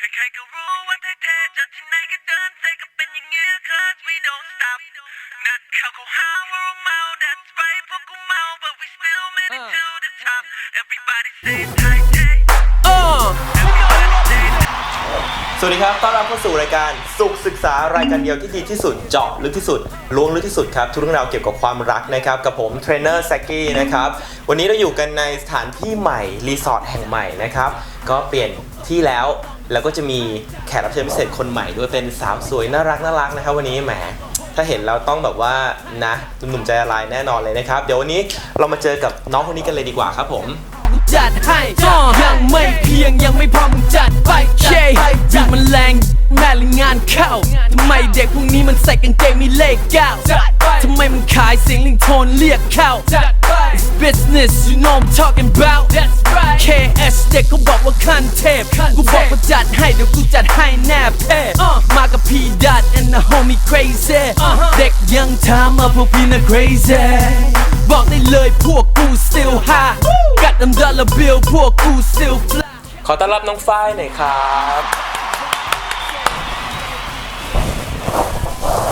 ใครๆก็รู้ว่าแท้ๆจากที่ไหนก็เดินใส่ก็เป็นอย่างเงี้ย cause we don't stop นัดเขาเขาหาว่าเราเมา that's right พวกกูเมา but we still made it to the top everybody say tight hey everybody say สวัสดีครับ ต้อนรับเข้าสู่รายการสุขศึกษารายการเดียวที่ดีที่สุด เจาะลึกที่สุด ล้วงลึกที่สุดครับ ทุกเรื่องราวเกี่ยวกับความรักนะครับ กับผมเทรนเนอร์แซกกี้นะครับ วันนี้เราอยู่กันในสถานที่ใหม่ รีสอร์ทแห่งใหม่นะครับ ก็เปลี่ยนที่แล้ว แล้วก็จะมีแขกรับเชิญพิเศษคนใหม่ด้วยเป็นสาวสวยน่ารักน่ารักนะครับวันนี้แหมถ้าเห็นเราต้องแบบว่านะหนุ่มๆใจละลายแน่นอนเลยนะครับ เดี๋ยววันนี้เรามาเจอกับน้องคนนี้กันเลยดีกว่าครับผมจัดให้ยังไม่เพียงยังไม่พอมึงจัดไปเคบีมันแรง หรืองานเข้าทำไมเด็กพวกนี้มันใส่กางเกงมีเลขเก้าทำไมมันขายเสียงลิงโทนเรียกเข้า It's business you know I'm talking about KS เด็กเขาบอกว่าขั้นเทพกูบอกว่าจัดให้เดี๋ยวกูจัดให้แน่เพศมากับพี่ดัด and the homie crazy เด็กยังถามมาพวกพี่น่ะ crazy บอกได้เลยพวกกู still high กัดดำดัลละบิลพวกกู still fly ขอต้อนรับน้องฝ้ายหน่อยครับ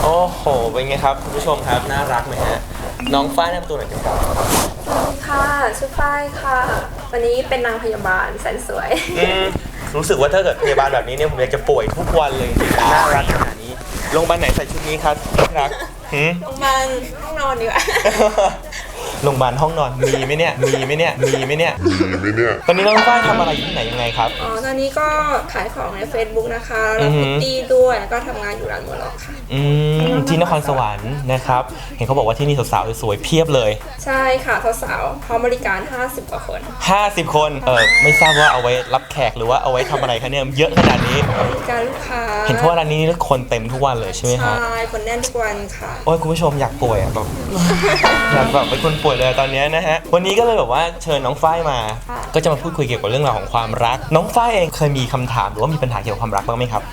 โอ้โห เป็นไงครับคุณผู้ชมครับ น่ารักไหมฮะ น้องฝ้ายแนะนำตัวหน่อยครับ ค่ะชื่อฝ้ายค่ะ วันนี้เป็นนางพยาบาลแสนสวย อืมรู้สึกว่าถ้าเกิดพยาบาลแบบนี้เนี่ยผมอยากจะป่วยทุกวันเลยจริงๆน่ารักขนาดนี้โรงพยาบาลไหนใส่ชุดนี้ครับที่รักหืม โรงพยาบาลห้องนอนดีกว่า โรงพยาบาลห้องนอนมีไหมเนี่ยมีไหมเนี่ยมีไหมเนี่ย มีไหมเนี่ย ตอนนี้น้องฝ้ายทำอะไรอยู่ที่ไหนยังไงครับ อ๋อ ตอนนี้ก็ขายของใน Facebook นะคะอืแล้วอหืพุอตตี้ด้วย แล้วก็ทำงานอยู่ร้านหมวล็อกค่ะ อืมที่นครสวรรค์นะครับ เห็นเขาบอกว่าที่นี่สาวๆสวยๆเพียบเลย ใช่ค่ะสาวๆพร้อมบริการ 50 กว่าคน 50 คน เออไม่ทราบว่าเอาไว้รับแขกหรือว่าเอาไว้ทำอะไรคะเนี่ยเยอะขนาดนี้ บริการลูกค้าเห็นเขาว่าร้านนี้คนเต็มทุกวันเลยใช่ไหมใช่ฮะคนแน่นทุกวันค่ะ โอ้ยคุณผู้ชมอยากป่วยอะแบบ อยากแบบเป็นคนป่วยเลยตอนเนี้ยนะฮะ วันนี้ก็เลยแบบว่าเชิญน้องฝ้ายมา ค่ะก็จะมาพูดคุยเกี่ยวกับเรื่องราวของความรัก น้องฝ้ายเองเคยมีคำถามหรือว่ามีปัญหาเกี่ยวกับความรักบ้างไหมครับ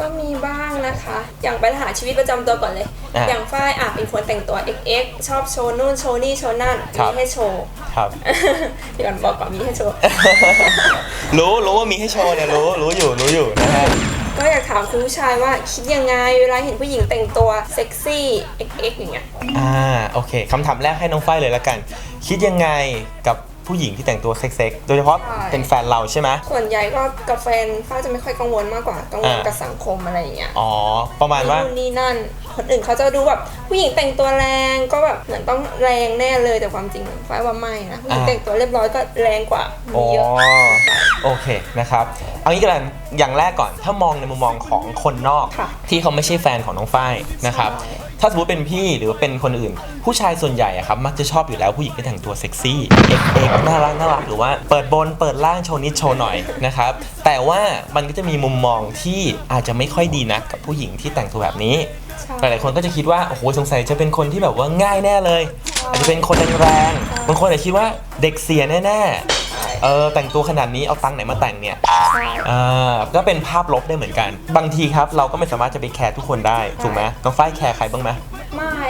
ก็มีบ้างนะคะ อย่างปัญหาชีวิตประจำตัวก่อนเลย อะอย่างฝ้ายอะเป็นคนแต่งตัว XX ชอบโชว์นู่นโชว์นี่โชว์นั่นครับมีให้โชว์ ครับ เดี๋ยวก่อนบอกก่อนมีให้โชว์ รู้รู้ว่ามีให้โชว์เนี่ยรู้รู้อยู่รู้อยู่นะฮะ ก็อยากถามคุณผู้ชายว่าคิดยังไงเวลาเห็นผู้หญิงแต่งตัวเซ็กซี่ XX อย่างเงี้ยอ่าโอเคคำถามแรกให้น้องฝ้ายเลยละกัน คิดยังไงกับผู้หญิงที่แต่งตัวเซ็กๆโดยเฉพาะใช่เป็นแฟนเราใช่ไหมส่วนใหญ่ก็กับแฟนฝ้ายจะไม่ค่อยกังวลมากกว่ากังวลอ่ากักับสังคมอะไรอย่างเงี้ยอ๋อประมาณว่านู่นนี่นั่น คนอื่นเขาจะดูแบบผู้หญิงแต่งตัวแรงก็แบบเหมือนต้องแรงแน่เลยแต่ความจริงฝ้ายว่าไม่นะผู้หญิงอ่าแต่งตัวเรียบร้อยก็แรงกว่าอ๋อเยอะโอเคนะครับเอางี้กันอย่างแรกก่อนถ้ามองในมุมมองของคนนอกค่ะที่เขาไม่ใช่แฟนของน้องฝ้ายนะครับใช่ถ้าสมมติเป็นพี่หรือว่าเป็นคนอื่น ผู้ชายส่วนใหญ่อะครับมักจะชอบอยู่แล้วผู้หญิงที่แต่งตัวเซ็กซี่เอกเอกน่ารักน่ารักหรือว่าเปิดบนเปิดล่างโชว์นิดโชว์หน่อยนะครับแต่ว่ามันก็จะมีมุมมองที่อาจจะไม่ค่อยดีนักกับผู้หญิงที่แต่งตัวแบบนี้ใช่หลายๆคนก็จะคิดว่า โอ้โห สงสัยจะเป็นคนที่แบบว่าง่ายแน่เลย อาจจะเป็นคนแรงๆบางคนอาจจะคิดว่าเด็กเสียแน่ๆ เออ แต่งตัวขนาดนี้เอาตังค์ไหนมาแต่งเนี่ยใช่อ่าก็เป็นภาพลบได้เหมือนกัน บางทีครับ เราก็ไม่สามารถจะไปแคร์ทุกคนได้ ถูกไหมน้องฝ้ายแคร์ใครบ้างไหม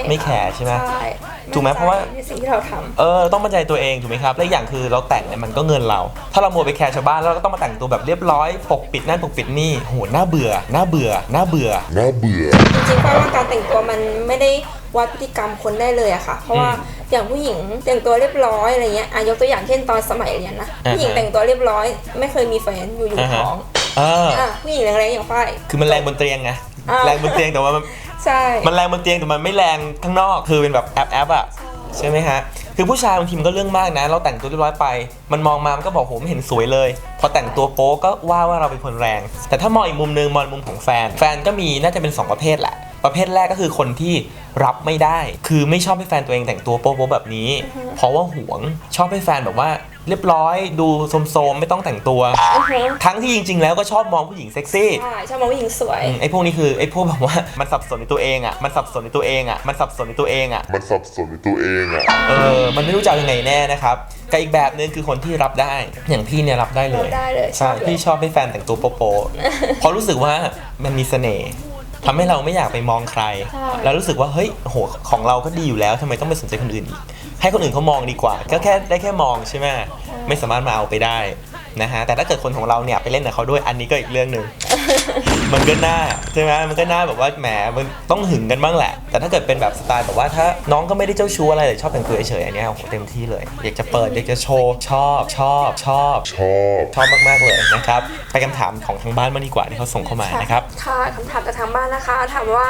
ไม่ไม่แคร์ใช่ไหมใช่ถูกไหมเพราะว่า ในสิ่งที่เราทำเออต้องมั่นใจตัวเองถูกไหมครับและอีกอย่างคือเราแต่งเนี่ยมันก็เงินเรา ถ้าเราโมวไปแคร์ชาวบ้านแล้วเราก็ต้องมาแต่งตัวแบบเรียบร้อยปกปิดนั่นปกปิดนี่โหน่าเบื่อน่าเบื่อน่าเบื่อ น่าเบื่อ จริงๆฝ้ายว่าการแต่งตัวมันไม่ได้วัดพฤติกรรมคนได้เลยอะค่ะ เพราะว่าอืมอย่างผู้หญิงแต่งตัวเรียบร้อยอะไรเงี้ยอะยกตัวอย่างเช่นตอนสมัยเรียนนะอ่าฮะ ผู้หญิงแต่งตัวเรียบร้อย ไม่เคยมีแฟนอยู่อยู่อ่าฮะท้องเอออะผู้หญิงแรงๆอย่างฝ้าย คือมันแรงบนเตียงไงอ่า แรงบนเตียงแต่ว่ามัน ใช่ มันแรงบนเตียงแต่มันไม่แรงข้างนอกคือเป็นแบบแอปแอปอะใช่ไหมฮะคือผู้ชายบางทีมันก็เรื่องมากนะ เราแต่งตัวเรียบร้อยไป มันมองมามันก็บอกโหไม่เห็นสวยเลย พอแต่งตัวโป๊ก็ว่าว่าเราเป็นคนแรง แต่ถ้ามองอีกมุมนึงมองมุมของแฟน แฟนก็มีน่าจะเป็น 2 ประเภทแหละ ประเภทแรกก็คือคนที่รับไม่ได้ คือไม่ชอบให้แฟนตัวเองแต่งตัวโป๊ะแบบนี้ เพราะว่าหวงชอบให้แฟนแบบว่า เรียบร้อยดูโสมๆไม่ต้องแต่งตัว อือฮึทั้งที่จริง ๆ แล้วก็ชอบมองผู้หญิงเซ็กซี่ใช่ชอบมองผู้หญิงสวย อืมไอ้พวกนี้คือไอ้พวกแบบว่า มันสับสนในตัวเองอะมันสับสนในตัวเองอะมันสับสนในตัวเองอะ มันสับสนในตัวเองอะ เออ มันไม่รู้จะเอายังไงแน่นะครับกับอีกแบบนึงคือคนที่รับได้ อย่างพี่เนี่ยรับได้เลยรับได้เลยใช่ ชอบเลย พี่ชอบให้แฟนแต่งตัวโป๊ะๆเพราะรู้สึกว่ามันมีเสน่ห์ทำให้เราไม่อยากไปมองใครใช่แล้วรู้สึกว่าเฮ้ยโหของเราก็ดีอยู่แล้วทำไมต้องไปสนใจคนอื่นอีก ให้คนอื่นเขามองดีกว่า ก็แค่ได้แค่มองใช่ไหมไม่สามารถมาเอาไปได้นะฮะแต่ถ้าเกิดคนของเราเนี่ยไปเล่นกับเขาด้วยอันนี้ก็อีกเรื่องหนึ่ง มันก็น่าใช่ไหมมันก็น่าแบบว่าแหมมันต้องหึงกันบ้างแหละ แต่ถ้าเกิดเป็นแบบสไตล์แบบว่าถ้าน้องก็ไม่ได้เจ้าชู้อะไรเลยชอบแต่งตัวเฉยๆอันเนี้ยโอ้โหเต็มที่เลยอยากจะเปิดอยากจะโชว์ชอบชอบชอบชอบชอบมากๆเลยนะครับไปคำถามของทางบ้านมางดีกว่าที่เขาส่งเข้ามานะครับค่ะคำถามจากทางบ้านนะคะ ถามว่า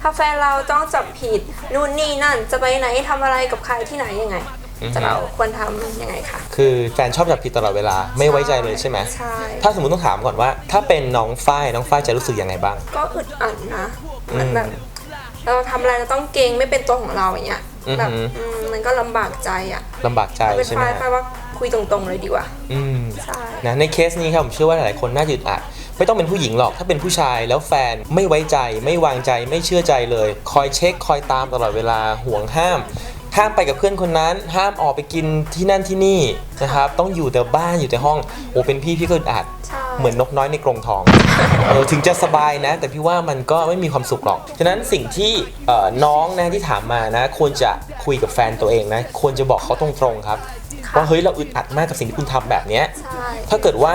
ถ้าแฟนเราต้องจับผิดนู่นนี่นั่นจะไปไหนทำอะไรกับใครที่ไหนยังไง อือฮึจะเราควรทำยังไงคะคือแฟนชอบจับผิดตลอดเวลาไม่ไว้ใจเลยใช่ไหมใช่ถ้าสมมติต้องถามก่อนว่า ถ้าเป็นน้องฝ้ายน้องฝ้ายจะรู้สึกยังไงบ้าง ก็อึดอัดนะเหมันแบบเราทำอะไรเราต้องเกรงไม่เป็นตัวของเราอย่างเงี้ยอือฮึแบบอืมมันก็ลำบากใจอะลำบากใจเป็นใช่ไหมฝ่ายฮะฝ่ายว่าคุยตรงๆเลยดีกว่าอืมใช่นะในเคสนี้ครับผมเชื่อว่าหลายๆคนน่าจะอึดอัดไม่ต้องเป็นผู้หญิงหรอกถ้าเป็นผู้ชายแล้วแฟนไม่ไว้ใจ ไม่วางใจไม่เชื่อใจเลย คอยเช็คคอยตามตลอดเวลาห่วงห้าม ห้ามไปกับเพื่อนคนนั้น ห้ามออกไปกินที่นั่นที่นี่นะครับ ต้องอยู่แต่บ้านอยู่แต่ห้อง โอ้เป็นพี่พี่ก็อึดอัด ใช่ เหมือนนกน้อยในกรงทองเออถึงจะสบายนะ แต่พี่ว่ามันก็ไม่มีความสุขหรอก ฉะนั้นสิ่งที่เอ่อน้องนะที่ถามมานะ ควรจะคุยกับแฟนตัวเองนะ ควรจะบอกเขาตรงๆครับว่าเฮ้ยเราอึดอัดมากกับสิ่งที่คุณทำแบบเนี้ยใช่ถ้าเกิดว่า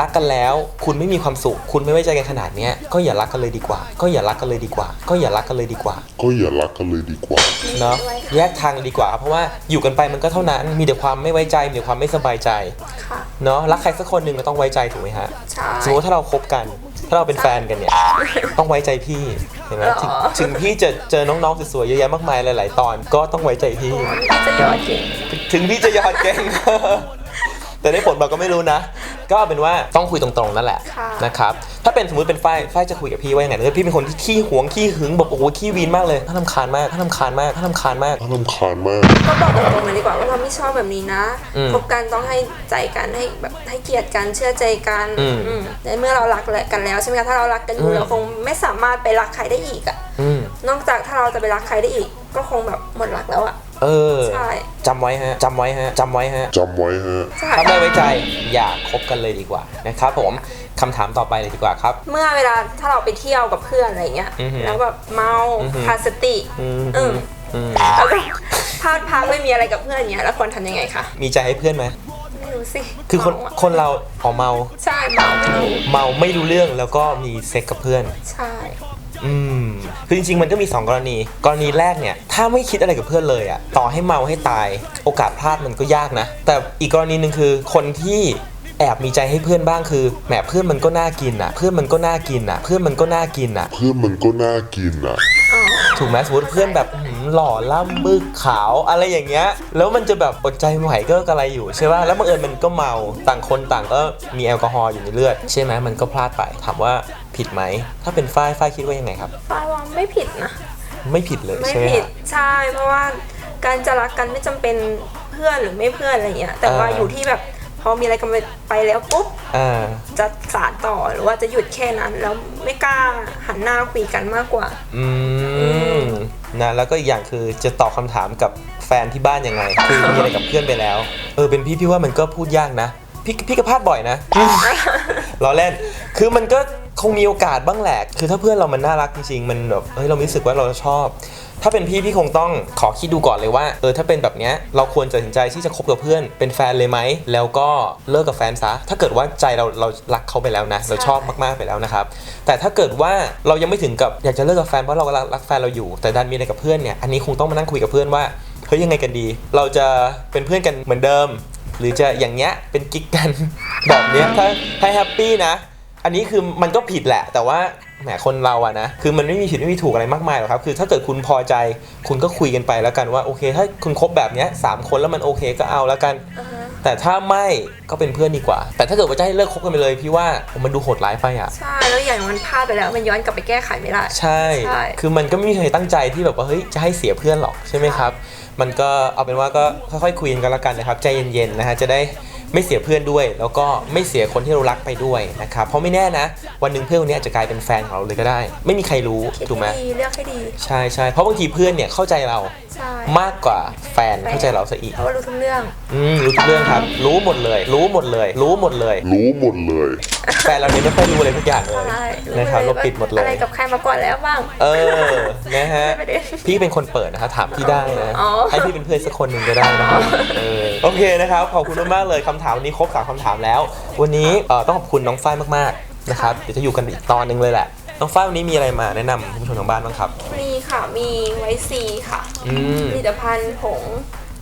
รักกันแล้วคุณไม่มีความสุข คุณไม่ไว้ใจกันขนาดเนี้ยก็อย่ารักกันเลยดีกว่า ก็อย่ารักกันเลยดีกว่า ก็อย่ารักกันเลยดีกว่า ก็อย่ารักกันเลยดีกว่าเนาะแยกทางเลยดีกว่า เพราะว่าอยู่กันไปมันก็เท่านั้นมีแต่ความไม่ไว้ใจมีแต่ความไม่สบายใจ ค่ะ เนาะรักใครสักคนหนึ่งก็ต้องไว้ใจถูกไหมฮะใช่ สมมติถ้าเราคบกัน ถ้าเราเป็นแฟนกันเนี่ย ต้องไว้ใจพี่เห็นไหมหรอถึงถึงพี่จะเจอน้องๆสวยๆเยอะแยะมากมายหลาย ๆ ตอนก็ต้องไว้ใจพี่ จะยอดจริงถึงพี่จะหยอดเก่ง แต่ได้ผลเราก็ไม่รู้นะ ก็เอาเป็นว่าต้องคุยตรงๆนั่นแหละค่ะ นะครับถ้าเป็นสมมติเป็นฝ้ายฝ้ายจะคุยกับพี่ว่ายังไงถ้าพี่เป็นคนที่ขี้หวงขี้หึงแบบโอ้โหขี้วีนมากเลยน่าลำคาญมากน่าลำคาญมากน่าลำคาญมาก น่ารำคาญมาก ก็บอกตรงๆเลยดีกว่าว่าเราไม่ชอบแบบนี้นะอืมคบกันต้องให้ใจกันให้แบบให้เกียรติกันเชื่อใจกันอืมอืมในเมื่อเรารักกันแล้วใช่ไหมคะถ้าเรารักกันออืยู่ม เราคงไม่สามารถไปรักใครได้อีกอะอืมนอกจากถ้าเราจะไปรักใครได้อีก ก็คงแบบหมดรักแล้วอะ เออใช่จำไว้ฮะจำไว้ฮะจำไว้ฮะจำไว้ฮะใช่ถ้าไม่ไว้ใจอย่าคบกันเลยดีกว่านะครับผมคำถามต่อไปเลยดีกว่าครับ เมื่อเวลาถ้าเราไปเที่ยวกับเพื่อนอะไรเงี้ยอือหือแล้วแบบเมาอือหือขาดสติอืมอืมอืมแล้วก็พลาดพลังไม่มีอะไรกับเพื่อนเงี้ยแล้วควรทำยังไงคะมีใจให้เพื่อนไหมไม่รู้สิคือคนเมาะคนเราออกเมา ใช่เมาไม่รู้เมาไม่รู้เรื่องแล้วก็มีเซ็กกับเพื่อน ใช่ อืมคือจริงๆ มันก็มี 2 กรณี กรณีแรกเนี่ย ถ้าไม่คิดอะไรกับเพื่อนเลยอะต่อให้เมาให้ตาย โอกาสพลาดมันก็ยากนะ แต่อีกกรณีหนึ่งคือคนที่แอบมีใจให้เพื่อนบ้างคือแหมเพื่อนมันก็น่ากินอะเพื่อนมันก็น่ากินอะเพื่อนมันก็น่ากินอะเพื่อนมันก็น่ากินอะอ๋อถูกไหมสมมติเพื่อนแบบอื้อหือหล่อล่ำบึกขาวอะไรอย่างเงี้ย แล้วมันจะแบบอดใจไม่ไหวก็อะไรอยู่ใช่ป่ะแล้วบังเอิญมันก็เมาต่างคนต่างก็มีแอลกอฮอล์อยู่ในเลือดใช่ไหมมันก็พลาดไปถามว่า ผิดไหม ถ้าเป็นฝ้ายฝ้ายคิดว่ายังไงครับป้ายว่าไม่ผิดนะ ไม่ผิดเลยไม่ใช่ไหมผิดฮะ ใช่เพราะว่าการจะรักกันไม่จำเป็นเพื่อนหรือไม่เพื่อนอะไรเงี้ยแต่ว่าอ่า อยู่ที่แบบพอมีอะไรกันไปแล้วปุ๊บอ่า จะสานต่อหรือว่าจะหยุดแค่นั้น แล้วไม่กล้าหันหน้าคุยกันมากกว่า อืมนะแล้วก็อีกอย่างคือจะตอบคำถามกับแฟนที่บ้านยังไง คือมีอะไรกับเพื่อนไปแล้ว เออเป็นพี่พี่ว่ามันก็พูดยากนะ พี่พี่ก็พลาดบ่อยนะ ล้อเล่น คือมันก็ คงมีโอกาสบ้างแหละ คือถ้าเพื่อนเรามันน่ารักจริงๆ มันแบบ เฮ้ย เรารู้สึกว่าเราชอบ ถ้าเป็นพี่พี่คงต้องขอคิดดูก่อนเลยว่า เออ ถ้าเป็นแบบเนี้ย เราควรจะตัดสินใจที่จะคบกับเพื่อน เป็นแฟนเลยไหม แล้วก็เลิกกับแฟนซะ ถ้าเกิดว่าใจเราเรารักเขาไปแล้วนะ เราชอบมากๆไปแล้วนะครับ แต่ถ้าเกิดว่าเรายังไม่ถึงกับอยากจะเลิกกับแฟนเพราะเรากำลังรักแฟนเราอยู่ แต่ดันมีอะไรกับเพื่อนเนี่ย อันนี้คงต้องมานั่งคุยกับเพื่อนว่า เฮ้ย ยังไงกันดี เราจะเป็นเพื่อนกันเหมือนเดิม หรือจะอย่างเงี้ย เป็นกิ๊กกัน แบบเนี้ยถ้าถ้าแฮปปี้นะ อันนี้คือมันก็ผิดแหละ แต่ว่าแหมคนเราอะนะคือมันไม่มีผิดไม่มีถูกอะไรมากมายหรอกครับคือถ้าเกิดคุณพอใจคุณก็คุยกันไปแล้วกันว่าโอเค ถ้าคุณคบแบบเนี้ยสามคนแล้วมันโอเคก็เอาแล้วกัน อ่าฮะแต่ถ้าไม่ก็เป็นเพื่อนดีกว่า แต่ถ้าเกิดว่าจะให้เลิกคบกันไปเลยพี่ว่ามันดูโหดร้ายไปอะ ใช่แล้วอย่างมันพลาดไปแล้วมันย้อนกลับไปแก้ไขไม่ได้ ใช่ ใช่ คือมันก็ไม่มีใครตั้งใจที่แบบว่าเฮ้ยจะให้เสียเพื่อนหรอกใช่ไหมครับ มันก็เอาเป็นว่าก็ค่อยๆคุยกันแล้วกันนะครับใจเย็นๆนะฮะจะได้ ไม่เสียเพื่อนด้วย แล้วก็ไม่เสียคนที่เรารักไปด้วยนะครับเพราะไม่แน่นะ วันหนึ่งเพื่อนคนนี้อาจจะกลายเป็นแฟนของเราเลยก็ได้ ไม่มีใครรู้คิดถูกไหมให้ดีเลือกให้ดี ใช่ใช่เพราะบางทีเพื่อนเนี่ยเข้าใจเราใช่มากกว่าแฟนเข้าใจเราซะอีกเพราะว่ารู้ทุกเรื่องอืมรู้ทุกเรื่องครับ รู้หมดเลย รู้หมดเลย รู้หมดเลย รู้หมดเลย แฟนเราเนี่ยไม่ค่อยรู้อะไรทุกอย่างเลยใช่นะครับลเรายว่าปิดหมดเลอะไรยกับใครมาก่อนแล้วบ้าง เออนะฮะไม่ได้พี่เป็นคนเปิดนะครับถามพี่ได้นะอ๋อให้พี่เป็นเพื่อนสักคนหนึ่งก็ได้นะครับเออโอเคนะครับขอบคุณมากๆเลยคำถามวันนี้ครบสามคำถามแล้ว วันนี้เอ่อต้องขอบคุณน้องฝ้ายมากๆนะครับเดี๋ยวจะอยู่กันอีกตอนหนึงเลยแหละ น้องฝ้ายวันนี้มีอะไรมาแนะนำคุณผู้ชมทางบ้านบ้างครับ มีค่ะ มีไวท์ซีค่ะอืม ผลิตภัณฑ์ผง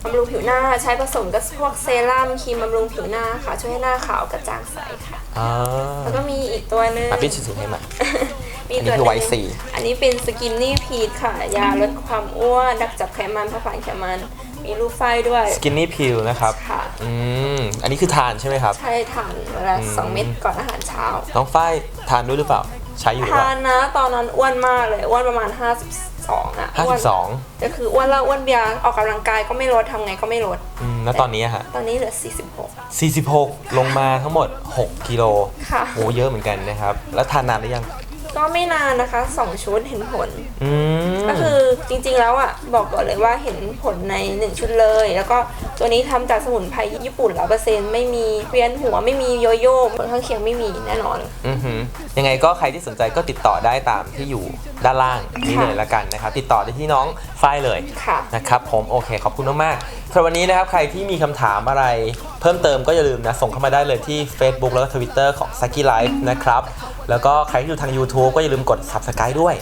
บำรุงผิวหน้าใช้ผสมกับพวกเซรั่มครีมบำรุงผิวหน้าค่ะ ช่วยให้หน้าขาวกระจ่างใสค่ะ อ่าแล้วก็มีอีกตัวหนึง อะพี่ถือให้มา มีอันนี้ตัวคือหไวนึ่ท์งซีอันนี้เป็นสกินนี่พีทค่ะ ยาลดความอ้วนดักจับไขมันเผาผลาญไขมัน มีรูปไฟด้วย สกินนี่พิลนะครับ ค่ะ อืม อันนี้คือทานใช่ไหมครับ ใช่ทานเวลาสองเม็ดก่อนอาหารเช้า น้องฝ้ายทานด้วยหรือเปล่า ใช้อยู่หรือเปทาล่านนะตอนนั้นอ้วนมากเลยอ้วนประมาณ 52อะห้าอ้วสินบสองก็คืออ้วนแล้วอ้วนเบียร์ออกกำลังกายก็ไม่ลดทำไงก็ไม่ลดอืมแล้วตอนนี้อะฮะตอนนี้เหลือ 46 46 ลงมาทั้งหมด 6 กิโลค่ะ โหเยอะเหมือนกันนะครับ แล้วทานนานหรือยัง ก็ไม่นานนะคะ2ชุดเห็นผล อืมก็คือจริงๆแล้วอะบอกก่อนเลยว่าเห็นผลใน1ชุดเลย แล้วก็ตัวนี้ทำจากสมุนไพรญี่ปุ่นร้อเปอร์เซ็นต์ไม่มีเวียนหัวไม่มีโยโย่ผลข้างเคียงไม่มีแน่นอน อือหือยังไงก็ใครที่สนใจก็ติดต่อได้ตามที่อยู่ด้านล่างนี้เลยละกันนะครับ ติดต่อได้ที่น้องฝ้ายเลย ค่ะ นะครับผมโอเคขอบคุณมากๆสำหรับวันนี้นะครับใครที่มีคำถามอะไรเพิ่มเติมก็อย่าลืมนะ ส่งเข้ามาได้เลยที่ Facebook แล้วก็ Twitter ของ s a k i Life นะครับ แล้วก็ใครที่อยู่ทาง YouTube ก็อย่าลืมกด Subscribe ด้วย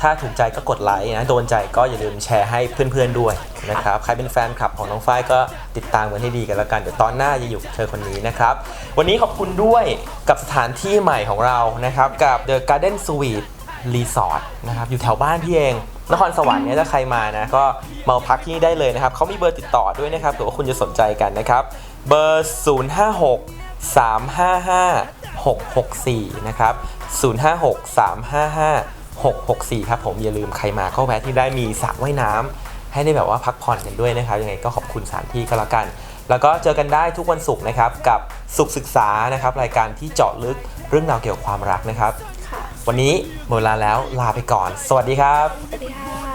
ถ้าถูกใจก็กดไลค์นะ โดนใจก็อย่าลืมแชร์ให้เพื่อนๆด้วยนะครับ ใครเป็นแฟนคลับของน้องฝ้ายก็ติดตามกันให้ดีกันแล้วกัน เดี๋ยวตอนหน้าจะอยู่กับเธอคนนี้นะครับ วันนี้ขอบคุณด้วยกับสถานที่ใหม่ของเรานะครับ กับ The Garden Suite รีสอร์ทนะครับ อยู่แถวบ้านพี่เอง นครสวรรค์เนี่ยถ้าใครมานะ ก็มาพักที่นี่ได้เลยนะครับ เขามีเบอร์ติดต่อด้วยนะครับเผื่อว่าคุณจะสนใจกันนะครับ เบอร์ 056 355 664 นะครับ 056 355 664 ครับผมอย่าลืมใครมาก็แวะที่ได้มีสระว่ายน้ำให้ได้แบบว่าพักผ่อนกันด้วยนะครับยังไงก็ขอบคุณสถานที่ก็แล้วกัน แล้วก็เจอกันได้ทุกวันศุกร์นะครับกับสุขศึกษานะครับรายการที่เจาะลึกเรื่องราวเกี่ยวกับความรักนะครับค่ะวันนี้หมดเวลาแล้วลาไปก่อน สวัสดีครับ สวัสดีค่ะ